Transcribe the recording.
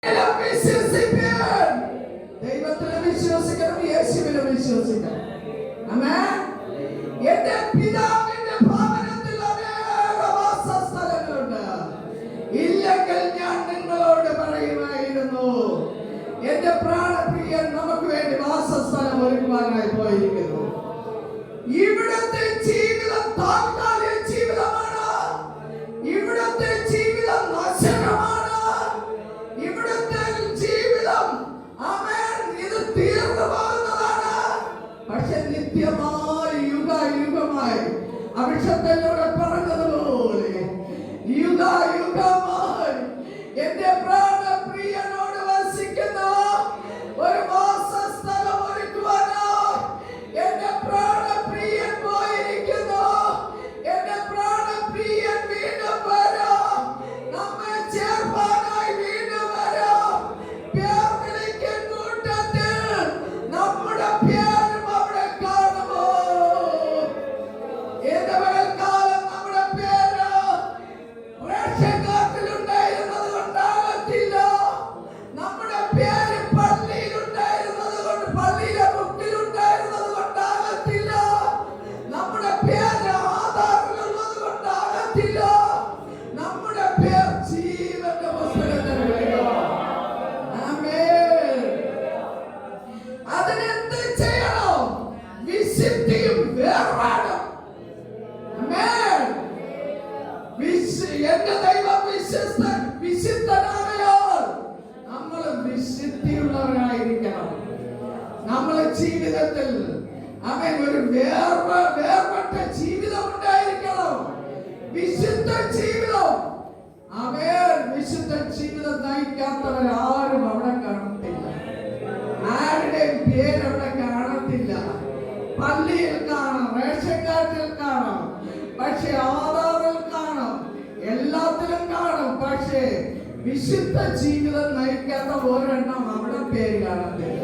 Della Mississippi! Dei Matteo അഭിഷത്തിലൂടെ പറഞ്ഞതുപോലെ യുഗയുഗമായി എന്റെ പ്രാണപ്രിയനോട് വസിക്കുന്ന ഒരു വാസസ്ഥലം ഒരുക്കുവാനായി എന്റെ പ്രാണപ്രിയൻ പോയിരിക്കുന്നു. എന്റെ പ്രാണപ്രിയൻ വീണ്ടും വരാം. നമ്മെ ചേർപ്പാനായി വീണ്ടും വരാം. പേർ വിളിക്കും കൂട്ടത്തിൽ നമ്മുടെ പേരും ആമേൻ. വിശ്- എന്റെ ദൈവം വിശ്വസ്തൻ വിശുദ്ധനാകയാൽ നമ്മൾ വിശുദ്ധിയുള്ളവരായിരിക്കണം. നമ്മളെ ജീവിതത്തിൽ അവൻ ഒരു വേർപ വേർപെട്ട ജീവിതം ഉണ്ടായിരിക്കണം. വിശുദ്ധ ജീവിതം. അവൻ വിശുദ്ധ ജീവിതം നയിക്കാത്തവരാരും അവിടെ കാണത്തില്ല. ആരുടെയും പേര് അവിടെ കാണത്തില്ല പള്ളിയിൽ കാണാം റേഷൻ കാണാം പക്ഷെ ആധാറിൽ കാണാം എല്ലാത്തിലും കാണും പക്ഷേ വിശുദ്ധ ജീവിതം നയിക്കാത്ത ഒരെണ്ണം അവിടെ പേര് കാണത്തില്ല. പ്രിയ